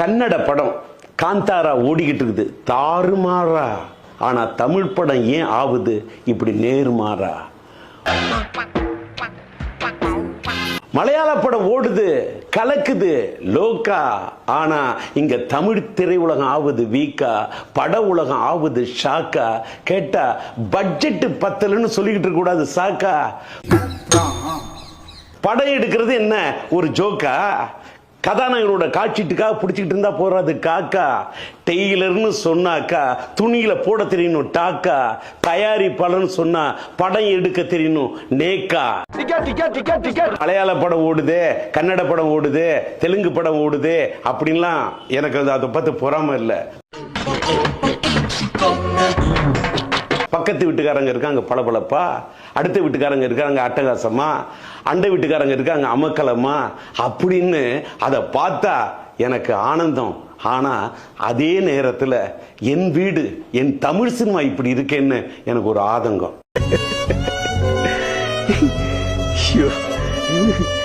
கன்னட படம் காந்தாரா ஓடிக்கிட்டு இருக்குது. தாறுமாறா. ஆனா தமிழ் படம் ஏன் ஆகுது இப்படி நேர்மாறா. மலையாள படம் ஓடுது கலக்குது லோக்கா. ஆனா இங்க தமிழ் திரையுலகம் ஆகுது வீக்கா. பட உலகம் ஆகுது ஷாக்கா. கேட்டா பட்ஜெட் பத்தலன்னு சொல்லிக்கிட்டு இருக்க கூடாது சாக்கா. படம் எடுக்கிறது என்ன? ஒரு ஜோக்கா. கதாநாயகனோட காட்சிட்டுக்காக பிடிச்சிக்கிட்டு இருந்தா போறாது காக்கா. டெய்லர்னு சொன்னாக்கா துணியில போட தெரியணும் டாக்கா. தயாரிப்பாளர்னு சொன்னா படம் எடுக்க தெரியணும் நேக்கா. மலையாள படம் ஓடுது கன்னட படம் ஓடுது தெலுங்கு படம் ஓடுது அப்படின்லாம் எனக்கு அது அதை பத்தி பொறாம இல்லை. பக்கத்து வீட்டுக்காரங்க இருக்காங்க பளபளப்பா. அடுத்த வீட்டுக்காரங்க இருக்காங்க அட்டகாசமா. அண்டை வீட்டுக்காரங்க இருக்காங்க அமக்கலமா. அப்படின்னு அதை பார்த்தா எனக்கு ஆனந்தம். ஆனா அதே நேரத்துல என் வீடு என் தமிழ் சினிமா இப்படி இருக்கேன்னு எனக்கு ஒரு ஆதங்கம்.